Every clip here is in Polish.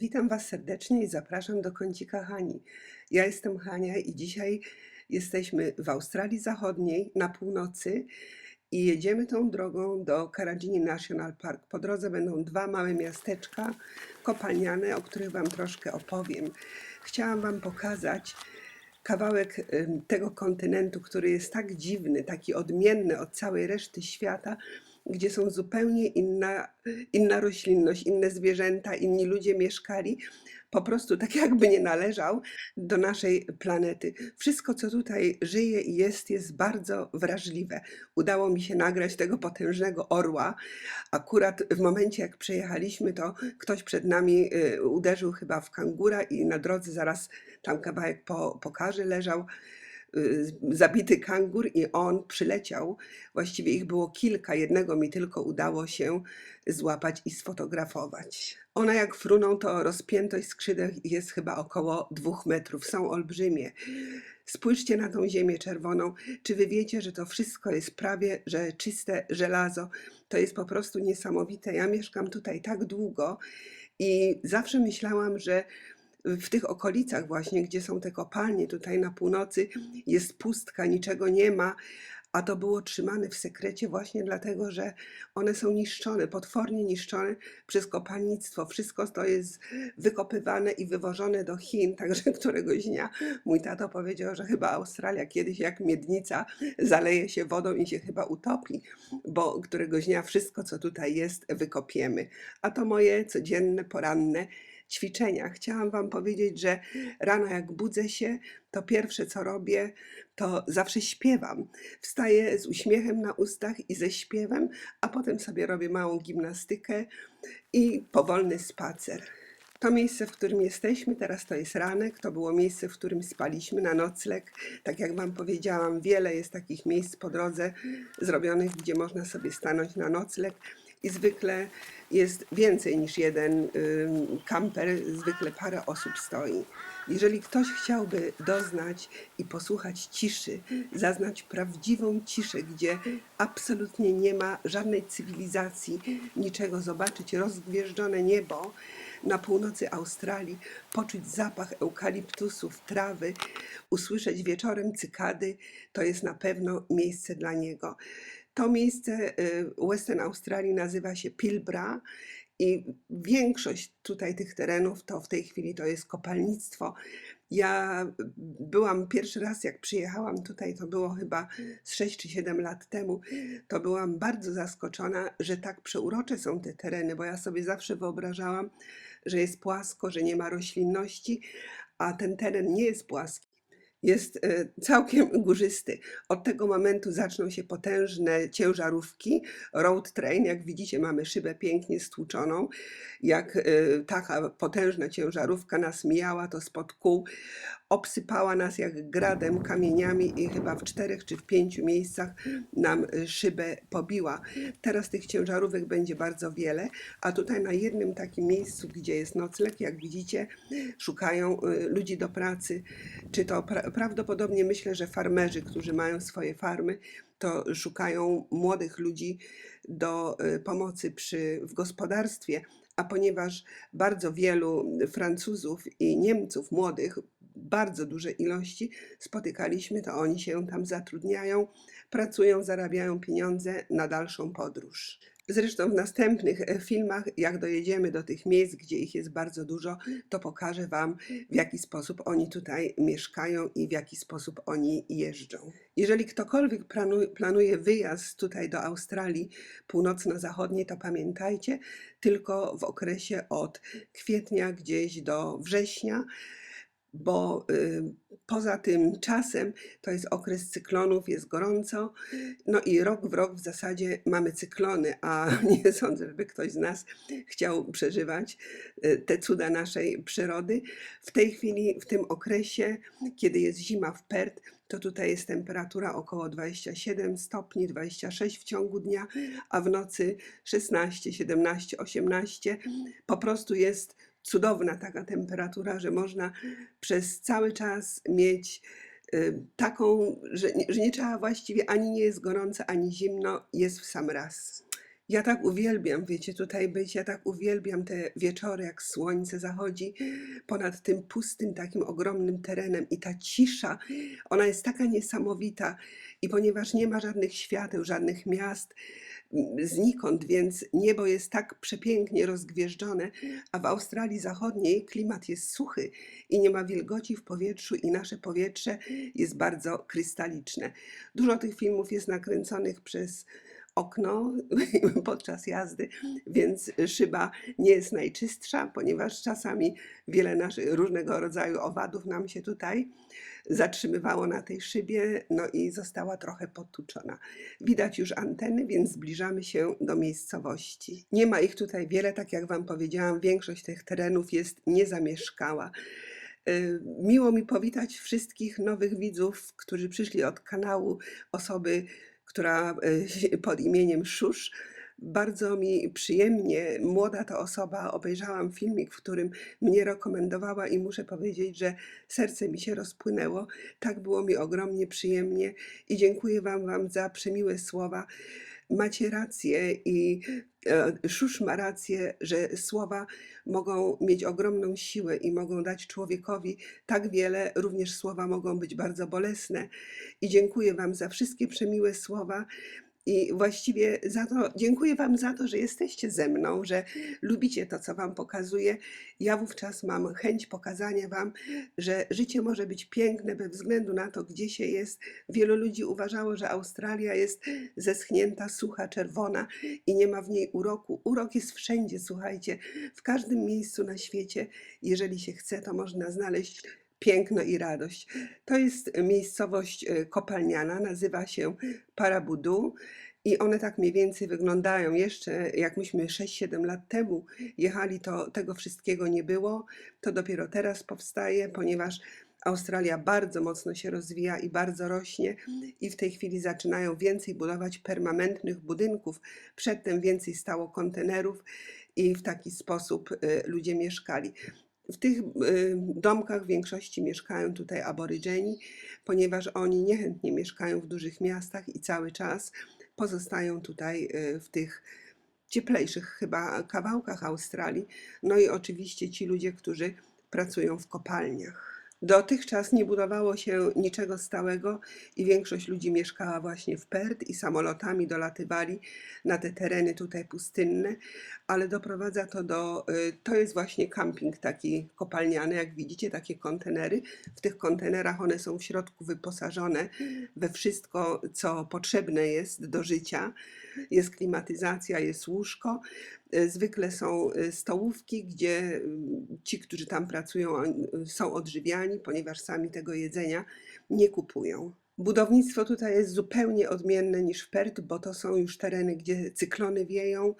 Witam Was serdecznie i zapraszam do kącika Hani. Ja jestem Hania i dzisiaj jesteśmy w Australii Zachodniej na północy i jedziemy tą drogą do Karadzini National Park. Po drodze będą dwa małe miasteczka kopalniane, o których Wam troszkę opowiem. Chciałam Wam pokazać kawałek tego kontynentu, który jest tak dziwny, taki odmienny od całej reszty świata, gdzie są zupełnie inna, inna roślinność, inne zwierzęta, inni ludzie mieszkali, po prostu tak jakby nie należał do naszej planety. Wszystko, co tutaj żyje i jest, jest bardzo wrażliwe. Udało mi się nagrać tego potężnego orła. Akurat w momencie, jak przejechaliśmy, to ktoś przed nami y, uderzył chyba w kangura i na drodze zaraz tam kawałek po, pokaże leżał zabity kangur i on przyleciał. Właściwie ich było kilka, jednego mi tylko udało się złapać i sfotografować. One jak fruną, to rozpiętość skrzydeł jest chyba około dwóch metrów. Są olbrzymie. Spójrzcie na tą ziemię czerwoną. Czy wy wiecie, że to wszystko jest prawie, że czyste żelazo? To jest po prostu niesamowite. Ja mieszkam tutaj tak długo i zawsze myślałam, że w tych okolicach właśnie, gdzie są te kopalnie tutaj na północy, jest pustka, niczego nie ma, a to było trzymane w sekrecie właśnie dlatego, że one są niszczone, potwornie niszczone przez kopalnictwo. Wszystko to jest wykopywane i wywożone do Chin, także któregoś dnia mój tato powiedział, że chyba Australia kiedyś jak miednica zaleje się wodą i się chyba utopi, bo któregoś dnia wszystko, co tutaj jest, wykopiemy. A to moje codzienne, poranne ćwiczenia. Chciałam Wam powiedzieć, że rano jak budzę się, to pierwsze co robię, to zawsze śpiewam. Wstaję z uśmiechem na ustach i ze śpiewem, a potem sobie robię małą gimnastykę i powolny spacer. To miejsce, w którym jesteśmy, teraz to jest ranek, to było miejsce, w którym spaliśmy na nocleg. Tak jak Wam powiedziałam, wiele jest takich miejsc po drodze zrobionych, gdzie można sobie stanąć na nocleg i zwykle jest więcej niż jeden kamper, zwykle parę osób stoi. Jeżeli ktoś chciałby doznać i posłuchać ciszy, zaznać prawdziwą ciszę, gdzie absolutnie nie ma żadnej cywilizacji, niczego zobaczyć, rozgwieżdżone niebo na północy Australii, poczuć zapach eukaliptusów, trawy, usłyszeć wieczorem cykady, to jest na pewno miejsce dla niego. To miejsce y, Western Australii nazywa się Pilbara i większość tutaj tych terenów to w tej chwili to jest kopalnictwo. Ja byłam pierwszy raz, jak przyjechałam tutaj, to było chyba z 6 czy 7 lat temu, to byłam bardzo zaskoczona, że tak przeurocze są te tereny, bo ja sobie zawsze wyobrażałam, że jest płasko, że nie ma roślinności, a ten teren nie jest płaski jest e, całkiem górzysty. Od tego momentu zaczną się potężne ciężarówki, road train. Jak widzicie, mamy szybę pięknie stłuczoną. Jak e, taka potężna ciężarówka nas mijała, to spod kół obsypała nas jak gradem kamieniami i chyba w czterech czy w pięciu miejscach nam e, szybę pobiła. Teraz tych ciężarówek będzie bardzo wiele, a tutaj na jednym takim miejscu, gdzie jest nocleg, jak widzicie, szukają ludzi do pracy, czy to pra prawdopodobnie myślę, że farmerzy, którzy mają swoje farmy, to szukają młodych ludzi do y, pomocy przy, w gospodarstwie, a ponieważ bardzo wielu Francuzów i Niemców młodych, bardzo duże ilości spotykaliśmy, to oni się tam zatrudniają, pracują, zarabiają pieniądze na dalszą podróż. Zresztą w następnych e, filmach, jak dojedziemy do tych miejsc, gdzie ich jest bardzo dużo, to pokażę Wam, w jaki sposób oni tutaj mieszkają i w jaki sposób oni jeżdżą. Jeżeli ktokolwiek planuje wyjazd tutaj do Australii północno-zachodniej, to pamiętajcie, tylko w okresie od kwietnia gdzieś do września bo y, poza tym czasem to jest okres cyklonów, jest gorąco, no i rok w rok w zasadzie mamy cyklony, a nie sądzę, żeby ktoś z nas chciał przeżywać y, te cuda naszej przyrody. W tej chwili, w tym okresie, kiedy jest zima w Perth, to tutaj jest temperatura około 27 stopni, 26 w ciągu dnia, a w nocy 16, 17, 18. Po prostu jest cudowna taka temperatura, że można przez cały czas mieć y, taką, że nie, że nie trzeba właściwie ani nie jest gorąco, ani zimno, jest w sam raz. Ja tak uwielbiam, wiecie, tutaj być. Ja tak uwielbiam te wieczory, jak słońce zachodzi ponad tym pustym, takim ogromnym terenem i ta cisza, ona jest taka niesamowita. I ponieważ nie ma żadnych świateł, żadnych miast, znikąd, więc niebo jest tak przepięknie rozgwieżdżone, a w Australii Zachodniej klimat jest suchy i nie ma wilgoci w powietrzu i nasze powietrze jest bardzo krystaliczne. Dużo tych filmów jest nakręconych przez okno podczas jazdy, więc szyba nie jest najczystsza, ponieważ czasami wiele naszych różnego rodzaju owadów nam się tutaj zatrzymywało na tej szybie, no i została trochę potłuczona. Widać już anteny, więc zbliżamy się do miejscowości. Nie ma ich tutaj wiele, tak jak Wam powiedziałam, większość tych terenów jest niezamieszkała. Y, Miło mi powitać wszystkich nowych widzów, którzy przyszli od kanału osoby, która y, pod imieniem Szusz. Bardzo mi przyjemnie, młoda to osoba, obejrzałam filmik, w którym mnie rekomendowała i muszę powiedzieć, że serce mi się rozpłynęło. Tak było mi ogromnie przyjemnie i dziękuję Wam, wam za przemiłe słowa. Macie rację i e, Szusz ma rację, że słowa mogą mieć ogromną siłę i mogą dać człowiekowi tak wiele, również słowa mogą być bardzo bolesne. I dziękuję Wam za wszystkie przemiłe słowa. I właściwie za to, dziękuję Wam za to, że jesteście ze mną, że lubicie to, co Wam pokazuję. Ja wówczas mam chęć pokazania Wam, że życie może być piękne bez względu na to, gdzie się jest. Wielu ludzi uważało, że Australia jest zeschnięta, sucha, czerwona i nie ma w niej uroku. Urok jest wszędzie, słuchajcie, w każdym miejscu na świecie. Jeżeli się chce, to można znaleźć piękno i radość. To jest miejscowość e, kopalniana, nazywa się Parabudu. I one tak mniej więcej wyglądają. Jeszcze jak myśmy 6-7 lat temu jechali, to tego wszystkiego nie było. To dopiero teraz powstaje, ponieważ Australia bardzo mocno się rozwija i bardzo rośnie, i w tej chwili zaczynają więcej budować permanentnych budynków. Przedtem więcej stało kontenerów, i w taki sposób y, ludzie mieszkali. W tych y, domkach w większości mieszkają tutaj aborygeni, ponieważ oni niechętnie mieszkają w dużych miastach i cały czas pozostają tutaj y, w tych cieplejszych chyba kawałkach Australii. No i oczywiście ci ludzie, którzy pracują w kopalniach. Dotychczas nie budowało się niczego stałego i większość ludzi mieszkała właśnie w Perth i samolotami dolatywali na te tereny tutaj pustynne, ale doprowadza to do, y, to jest właśnie camping taki kopalniany, jak widzicie, takie kontenery. W tych kontenerach one są w środku wyposażone we wszystko, co potrzebne jest do życia. Jest klimatyzacja, jest łóżko. Y, Zwykle są y, stołówki, gdzie y, ci, którzy tam pracują, są odżywiani, ponieważ sami tego jedzenia nie kupują. Budownictwo tutaj jest zupełnie odmienne niż w Perth, bo to są już tereny, gdzie cyklony wieją,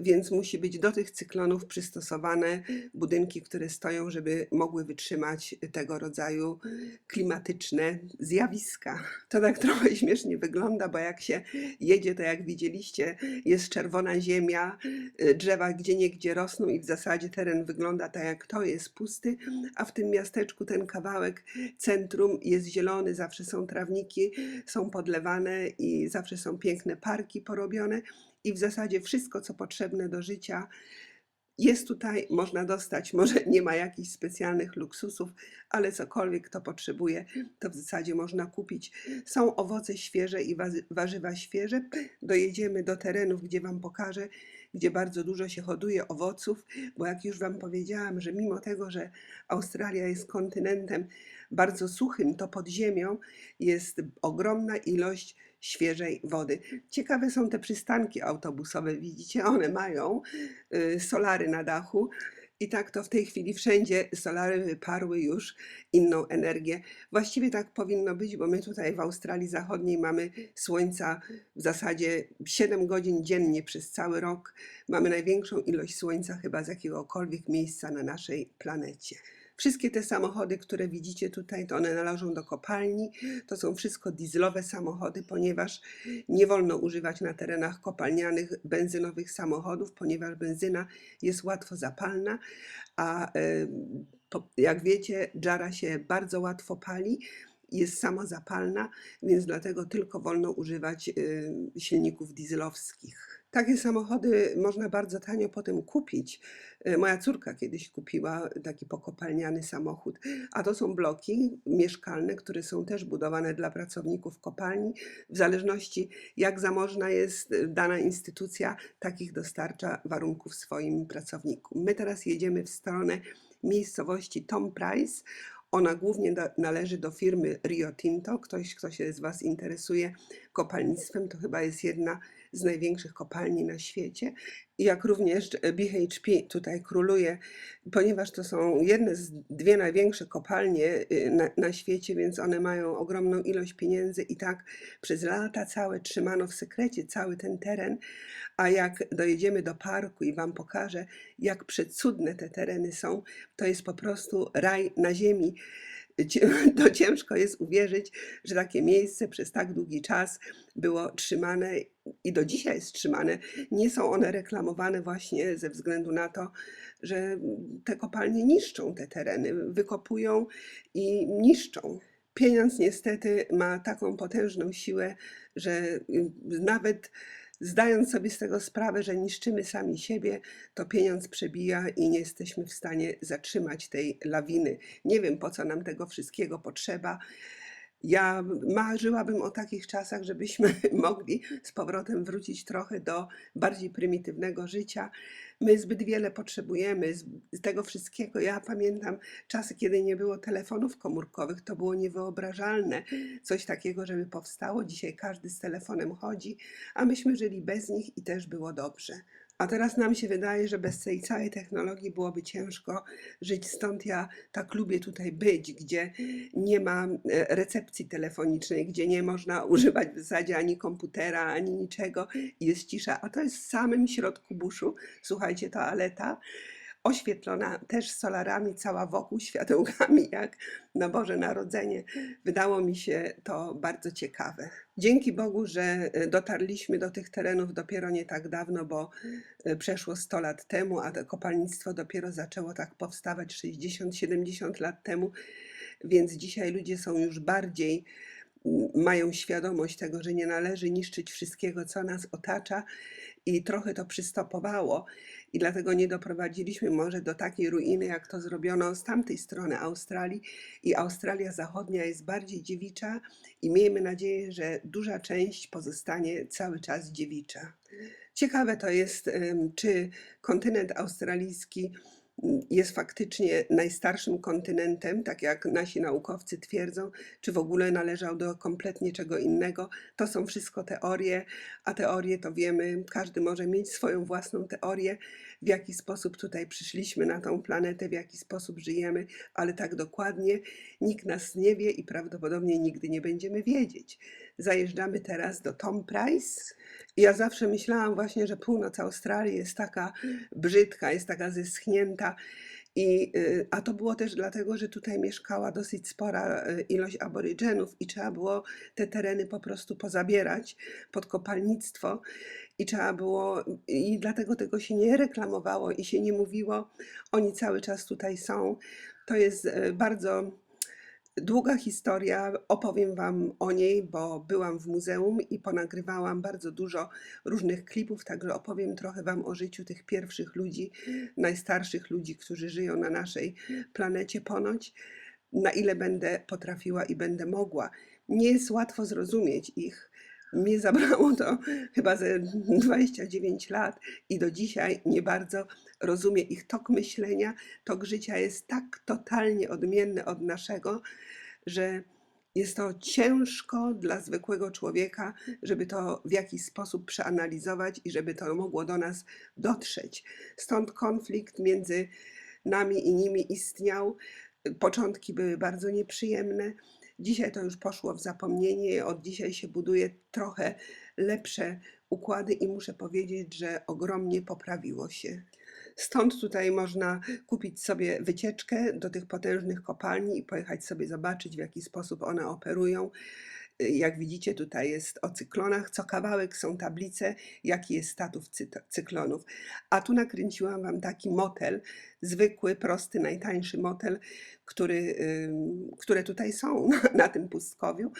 więc musi być do tych cyklonów przystosowane budynki, które stoją, żeby mogły wytrzymać tego rodzaju klimatyczne zjawiska. To tak trochę śmiesznie wygląda, bo jak się jedzie, to jak widzieliście, jest czerwona ziemia, y, drzewa gdzie niegdzie rosną i w zasadzie teren wygląda tak jak to, jest pusty, a w tym miasteczku ten kawałek centrum jest zielony, zawsze są trawniki, są podlewane i zawsze są piękne parki porobione i w zasadzie wszystko, co potrzebne do życia, jest tutaj, można dostać. Może nie ma jakichś specjalnych luksusów, ale cokolwiek kto potrzebuje, to w zasadzie można kupić. Są owoce świeże i warzywa świeże. Dojedziemy do terenów, gdzie Wam pokażę, gdzie bardzo dużo się hoduje owoców, bo jak już Wam powiedziałam, że mimo tego, że Australia jest kontynentem bardzo suchym, to pod ziemią jest ogromna ilość świeżej wody. Ciekawe są te przystanki autobusowe, widzicie, one mają y, solary na dachu. I tak to w tej chwili wszędzie solary wyparły już inną energię. Właściwie tak powinno być, bo my tutaj w Australii Zachodniej mamy słońca w zasadzie 7 godzin dziennie przez cały rok. Mamy największą ilość słońca chyba z jakiegokolwiek miejsca na naszej planecie. Wszystkie te samochody, które widzicie tutaj, to one należą do kopalni. To są wszystko dieslowe samochody, ponieważ nie wolno używać na terenach kopalnianych benzynowych samochodów, ponieważ benzyna jest łatwo zapalna, a e, jak wiecie, dżara się bardzo łatwo pali, jest samozapalna, więc dlatego tylko wolno używać e, silników dieslowskich. Takie samochody można bardzo tanio potem kupić. E, Moja córka kiedyś kupiła taki pokopalniany samochód, a to są bloki mieszkalne, które są też budowane dla pracowników kopalni. W zależności jak zamożna jest e, dana instytucja, takich dostarcza warunków swoim pracownikom. My teraz jedziemy w stronę miejscowości Tom Price. Ona głównie do, należy do firmy Rio Tinto. Ktoś, kto się z Was interesuje kopalnictwem, to chyba jest jedna z największych kopalni na świecie. Jak również BHP tutaj króluje, ponieważ to są jedne z dwie największe kopalnie y, na, na świecie, więc one mają ogromną ilość pieniędzy i tak przez lata całe trzymano w sekrecie cały ten teren. A jak dojedziemy do parku i Wam pokażę, jak przecudne te tereny są, to jest po prostu raj na ziemi. To ciężko jest uwierzyć, że takie miejsce przez tak długi czas było trzymane i do dzisiaj jest trzymane. Nie są one reklamowane właśnie ze względu na to, że te kopalnie niszczą te tereny, wykopują i niszczą. Pieniądz niestety ma taką potężną siłę, że nawet zdając sobie z tego sprawę, że niszczymy sami siebie, to pieniądz przebija i nie jesteśmy w stanie zatrzymać tej lawiny. Nie wiem, po co nam tego wszystkiego potrzeba. Ja marzyłabym o takich czasach, żebyśmy mogli z powrotem wrócić trochę do bardziej prymitywnego życia. My zbyt wiele potrzebujemy z tego wszystkiego. Ja pamiętam czasy, kiedy nie było telefonów komórkowych, to było niewyobrażalne. Coś takiego, żeby powstało. Dzisiaj każdy z telefonem chodzi, a myśmy żyli bez nich i też było dobrze. A teraz nam się wydaje, że bez tej całej technologii byłoby ciężko żyć. Stąd ja tak lubię tutaj być, gdzie nie ma e, recepcji telefonicznej, gdzie nie można używać w zasadzie ani komputera, ani niczego. Jest cisza, a to jest w samym środku buszu. Słuchajcie, toaleta oświetlona też solarami, cała wokół światełkami, jak na Boże Narodzenie. Wydało mi się to bardzo ciekawe. Dzięki Bogu, że e, dotarliśmy do tych terenów dopiero nie tak dawno, bo e, przeszło 100 lat temu, a kopalnictwo dopiero zaczęło tak powstawać 60-70 lat temu, więc dzisiaj ludzie są już bardziej mają świadomość tego, że nie należy niszczyć wszystkiego, co nas otacza i trochę to przystopowało i dlatego nie doprowadziliśmy może do takiej ruiny, jak to zrobiono z tamtej strony Australii i Australia Zachodnia jest bardziej dziewicza i miejmy nadzieję, że duża część pozostanie cały czas dziewicza. Ciekawe to jest, czy kontynent australijski jest faktycznie najstarszym kontynentem, tak jak nasi naukowcy twierdzą, czy w ogóle należał do kompletnie czego innego. To są wszystko teorie, a teorie to wiemy, każdy może mieć swoją własną teorię, w jaki sposób tutaj przyszliśmy na tą planetę, w jaki sposób żyjemy, ale tak dokładnie nikt nas nie wie i prawdopodobnie nigdy nie będziemy wiedzieć. Zajeżdżamy teraz do Tom Price. Ja zawsze myślałam właśnie, że północ Australii jest taka brzydka, jest taka zeschnięta. I, y, a to było też dlatego, że tutaj mieszkała dosyć spora y, ilość aborygenów i trzeba było te tereny po prostu pozabierać pod kopalnictwo i trzeba było, i dlatego tego się nie reklamowało i się nie mówiło. Oni cały czas tutaj są. To jest y, bardzo Długa historia, opowiem Wam o niej, bo byłam w muzeum i ponagrywałam bardzo dużo różnych klipów, także opowiem trochę Wam o życiu tych pierwszych ludzi, najstarszych ludzi, którzy żyją na naszej planecie ponoć, na ile będę potrafiła i będę mogła. Nie jest łatwo zrozumieć ich. Mnie zabrało to chyba ze 29 lat i do dzisiaj nie bardzo rozumiem ich tok myślenia. Tok życia jest tak totalnie odmienny od naszego, że jest to ciężko dla zwykłego człowieka, żeby to w jakiś sposób przeanalizować i żeby to mogło do nas dotrzeć. Stąd konflikt między nami i nimi istniał. Początki były bardzo nieprzyjemne. Dzisiaj to już poszło w zapomnienie. Od dzisiaj się buduje trochę lepsze układy i muszę powiedzieć, że ogromnie poprawiło się. Stąd tutaj można kupić sobie wycieczkę do tych potężnych kopalni i pojechać sobie zobaczyć, w jaki sposób one operują. Jak widzicie, tutaj jest o cyklonach. Co kawałek są tablice, jaki jest status cyklonów. A tu nakręciłam Wam taki motel, zwykły, prosty, najtańszy motel, który, które tutaj są na tym pustkowiu.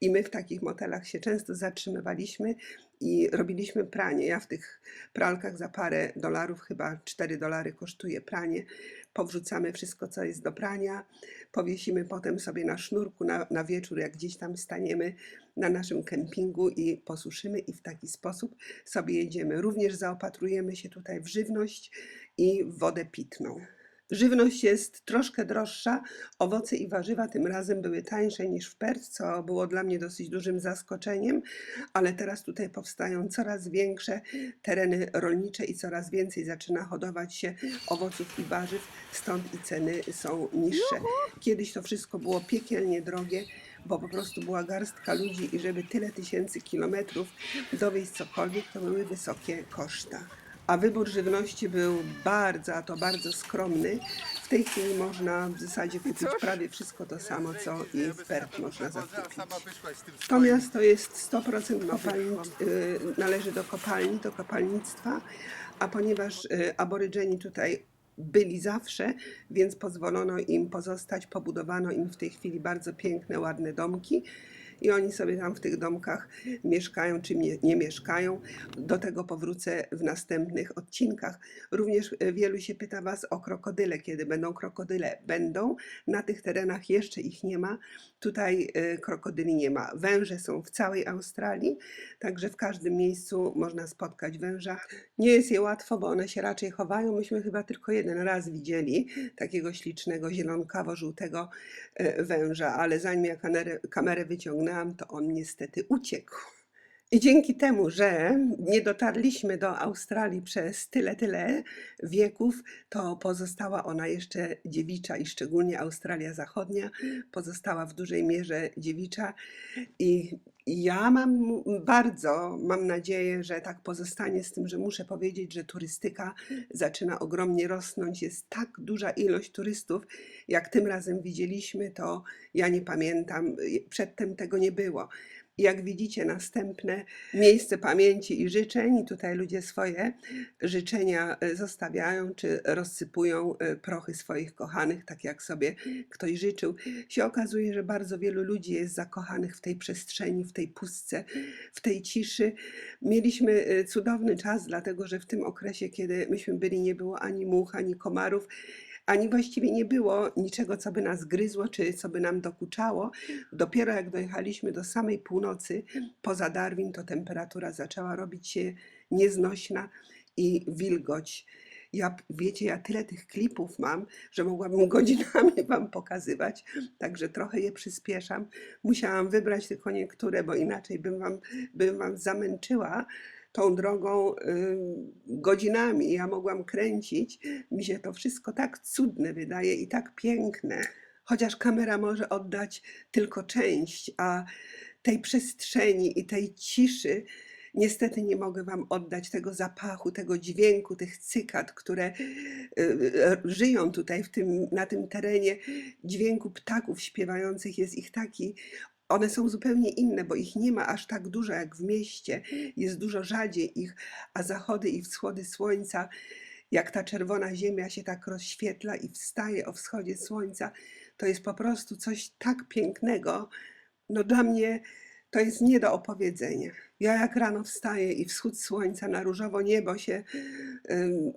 I my w takich motelach się często zatrzymywaliśmy i robiliśmy pranie. Ja w tych pralkach za parę dolarów, chyba 4 dolary kosztuje pranie. Powrzucamy wszystko, co jest do prania, powiesimy potem sobie na sznurku na, na wieczór, jak gdzieś tam staniemy na naszym kempingu i posuszymy i w taki sposób sobie jedziemy. Również zaopatrujemy się tutaj w żywność i w wodę pitną. Żywność jest troszkę droższa, owoce i warzywa tym razem były tańsze niż w Perth, co było dla mnie dosyć dużym zaskoczeniem, ale teraz tutaj powstają coraz większe tereny rolnicze i coraz więcej zaczyna hodować się owoców i warzyw, stąd i ceny są niższe. Kiedyś to wszystko było piekielnie drogie, bo po prostu była garstka ludzi i żeby tyle tysięcy kilometrów dowieść cokolwiek, to były wysokie koszta. A wybór żywności był bardzo, a to bardzo skromny. W tej chwili można w zasadzie kupić prawie wszystko to samo, co i w Perth można zakupić. To miasto jest 100% kopalni, y, należy do kopalni, do kopalnictwa, a ponieważ y, aborygeni tutaj byli zawsze, więc pozwolono im pozostać, pobudowano im w tej chwili bardzo piękne, ładne domki i oni sobie tam w tych domkach mieszkają czy nie, nie mieszkają. Do tego powrócę w następnych odcinkach. Również e, wielu się pyta Was o krokodyle, kiedy będą krokodyle. Będą, na tych terenach jeszcze ich nie ma. Tutaj e, krokodyli nie ma. Węże są w całej Australii, także w każdym miejscu można spotkać węża. Nie jest je łatwo, bo one się raczej chowają. Myśmy chyba tylko jeden raz widzieli takiego ślicznego, zielonkawo-żółtego e, węża, ale zanim ja kamerę, kamerę wyciągnęłam, to on niestety uciekł. I dzięki temu, że nie dotarliśmy do Australii przez tyle, tyle wieków, to pozostała ona jeszcze dziewicza i szczególnie Australia Zachodnia pozostała w dużej mierze dziewicza. I ja mam bardzo, mam nadzieję, że tak pozostanie z tym, że muszę powiedzieć, że turystyka zaczyna ogromnie rosnąć. Jest tak duża ilość turystów, jak tym razem widzieliśmy, to ja nie pamiętam, przedtem tego nie było. Jak widzicie, następne miejsce pamięci i życzeń. I Tutaj ludzie swoje życzenia e, zostawiają, czy rozsypują e, prochy swoich kochanych, tak jak sobie ktoś życzył. Się okazuje, że bardzo wielu ludzi jest zakochanych w tej przestrzeni, w tej pustce, w tej ciszy. Mieliśmy e, cudowny czas, dlatego że w tym okresie, kiedy myśmy byli, nie było ani much, ani komarów ani właściwie nie było niczego, co by nas gryzło, czy co by nam dokuczało. Dopiero jak dojechaliśmy do samej północy, poza Darwin, to temperatura zaczęła robić się nieznośna i wilgoć. Ja, wiecie, ja tyle tych klipów mam, że mogłabym godzinami Wam pokazywać, także trochę je przyspieszam. Musiałam wybrać tylko niektóre, bo inaczej bym Wam, bym wam zamęczyła tą drogą y, godzinami. Ja mogłam kręcić. Mi się to wszystko tak cudne wydaje i tak piękne. Chociaż kamera może oddać tylko część, a tej przestrzeni i tej ciszy niestety nie mogę Wam oddać tego zapachu, tego dźwięku, tych cykad, które y, y, żyją tutaj w tym, na tym terenie. Dźwięku ptaków śpiewających jest ich taki one są zupełnie inne, bo ich nie ma aż tak dużo jak w mieście. Jest dużo rzadziej ich, a zachody i wschody słońca, jak ta czerwona ziemia się tak rozświetla i wstaje o wschodzie słońca, to jest po prostu coś tak pięknego. No dla mnie to jest nie do opowiedzenia. Ja jak rano wstaję i wschód słońca na różowo niebo się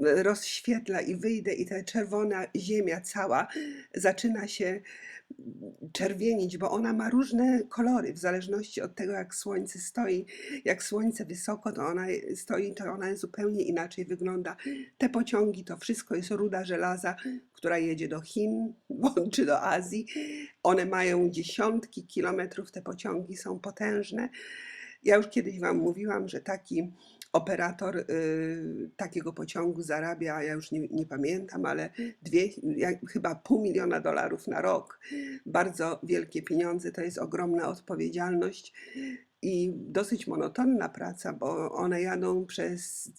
rozświetla i wyjdę i ta czerwona ziemia cała zaczyna się czerwienić, bo ona ma różne kolory w zależności od tego, jak słońce stoi. Jak słońce wysoko, to ona stoi, to ona zupełnie inaczej wygląda. Te pociągi to wszystko jest ruda żelaza, która jedzie do Chin czy do Azji. One mają dziesiątki kilometrów, te pociągi są potężne. Ja już kiedyś Wam mówiłam, że taki operator y, takiego pociągu zarabia, ja już nie, nie pamiętam, ale dwie, jak, chyba pół miliona dolarów na rok. Bardzo wielkie pieniądze, to jest ogromna odpowiedzialność i dosyć monotonna praca, bo one jadą przez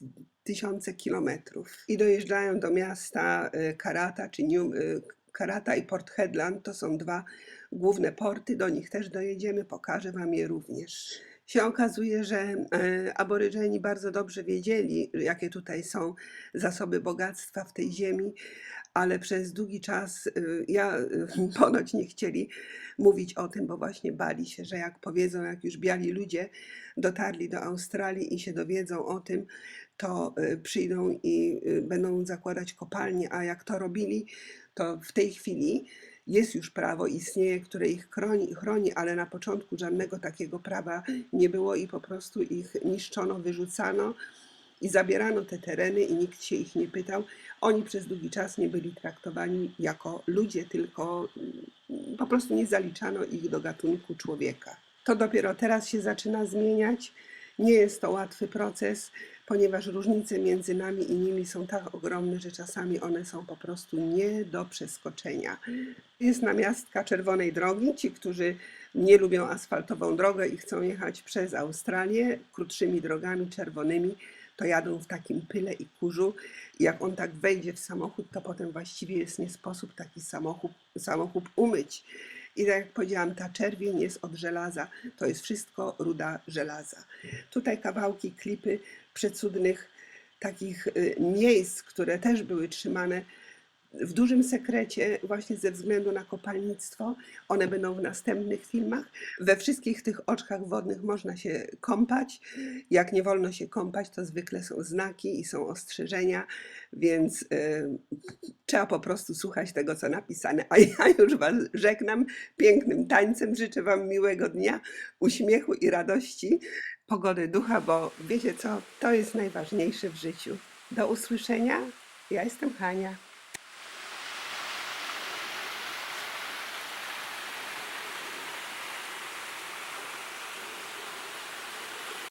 tysiące kilometrów i dojeżdżają do miasta y, Karata czy New, y, Karata i Port Hedland. To są dwa główne porty, do nich też dojedziemy, pokażę Wam je również się okazuje, że e, aborygeni bardzo dobrze wiedzieli, jakie tutaj są zasoby bogactwa w tej ziemi, ale przez długi czas y, ja y, ponoć nie chcieli mówić o tym, bo właśnie bali się, że jak powiedzą, jak już biali ludzie dotarli do Australii i się dowiedzą o tym, to y, przyjdą i będą zakładać kopalnie, a jak to robili, to w tej chwili jest już prawo, istnieje, które ich chroni, chroni, ale na początku żadnego takiego prawa nie było i po prostu ich niszczono, wyrzucano i zabierano te tereny i nikt się ich nie pytał. Oni przez długi czas nie byli traktowani jako ludzie, tylko mm, po prostu nie zaliczano ich do gatunku człowieka. To dopiero teraz się zaczyna zmieniać. Nie jest to łatwy proces, ponieważ różnice między nami i nimi są tak ogromne, że czasami one są po prostu nie do przeskoczenia. Jest namiastka czerwonej drogi. Ci, którzy nie lubią asfaltową drogę i chcą jechać przez Australię krótszymi drogami czerwonymi, to jadą w takim pyle i kurzu. Jak on tak wejdzie w samochód, to potem właściwie jest nie sposób taki samochód, samochód umyć. I tak jak powiedziałam, ta czerwień jest od żelaza. To jest wszystko ruda żelaza. Tutaj kawałki, klipy przecudnych takich y, miejsc, które też były trzymane w dużym sekrecie właśnie ze względu na kopalnictwo. One będą w następnych filmach. We wszystkich tych oczkach wodnych można się kąpać. Jak nie wolno się kąpać, to zwykle są znaki i są ostrzeżenia, więc y, trzeba po prostu słuchać tego, co napisane. A ja już Was żegnam pięknym tańcem. Życzę Wam miłego dnia, uśmiechu i radości, pogody ducha, bo wiecie co, to jest najważniejsze w życiu. Do usłyszenia. Ja jestem Hania.